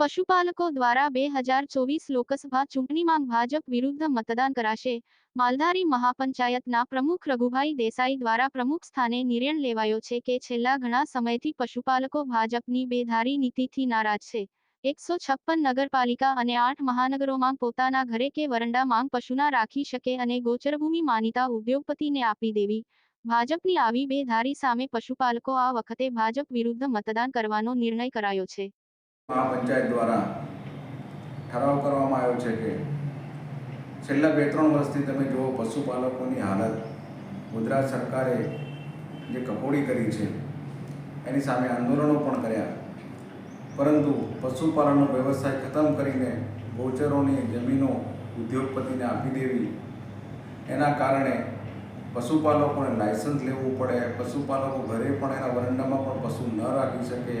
પશુપાલકો દ્વારા બે હજાર ચોવીસ લોકસભા ચૂંટણીમાં ભાજપ વિરુદ્ધ મતદાન કરાશે. માલધારી મહાપંચાયતના પ્રમુખ રઘુભાઈ દેસાઈ દ્વારા પ્રમુખ સ્થાને નિર્ણય લેવાયો છે કે છેલ્લા ઘણા સમયથી પશુપાલકો ભાજપની બેધારી નીતિથી નારાજ છે. એકસો છપ્પન નગરપાલિકા અને આઠ મહાનગરોમાં પોતાના ઘરે કે વરંડામાં પશુના રાખી શકે અને ગોચરભૂમિ માનીતા ઉદ્યોગપતિને આપી દેવી. ભાજપની આવી બેધારી સામે પશુપાલકો આ વખતે ભાજપ વિરુદ્ધ મતદાન કરવાનો નિર્ણય કરાયો છે. મહાપંચાયત દ્વારા ઠરાવ કરવામાં આવ્યો છે કે છેલ્લા બે, ત્રણ વર્ષથી તમે જુઓ, પશુપાલકોની હાલત, ગુજરાત સરકારે જે કપોડી કરી છે, એની સામે આંદોલનો પણ કર્યા. પરંતુ પશુપાલનનો વ્યવસાય ખતમ કરીને ગોચરોની જમીનો ઉદ્યોગપતિને આપી દેવી, એના કારણે પશુપાલકોને લાયસન્સ લેવું પડે. પશુપાલકો ઘરે પણ એના વરંડામાં પણ પશુ ન રાખી શકે.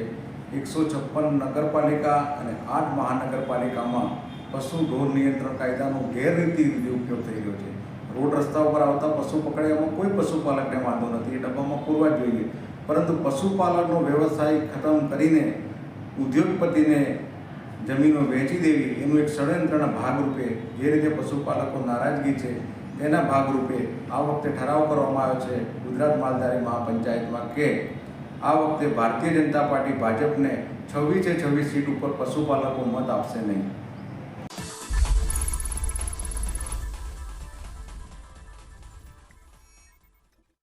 એકસો છપ્પન નગરપાલિકા અને આઠ મહાનગરપાલિકામાં પશુ ઢોર નિયંત્રણ કાયદાનો ગેરરીતિ રીતે ઉપયોગ થઈ રહ્યો છે. રોડ રસ્તા ઉપર આવતા પશુ પકડ્યામાં કોઈ પશુપાલકને વાંધો નથી. એ ડબ્બામાં પૂરવા જોઈએ. પરંતુ પશુપાલનનો વ્યવસાય ખતમ કરીને ઉદ્યોગપતિને જમીનો વેચી દેવી, એનું એક ષડયંત્રના ભાગરૂપે જે રીતે પશુપાલકો નારાજગી છે, તેના ભાગરૂપે આ વખતે ઠરાવ કરવામાં આવ્યો છે ગુજરાત માલધારી મહાપંચાયતમાં કે આ વખતે ભારતીય જનતા પાર્ટી ભાજપને છવ્વીસે છવ્વીસ સીટ ઉપર પશુપાલકો મત આપશે નહીં.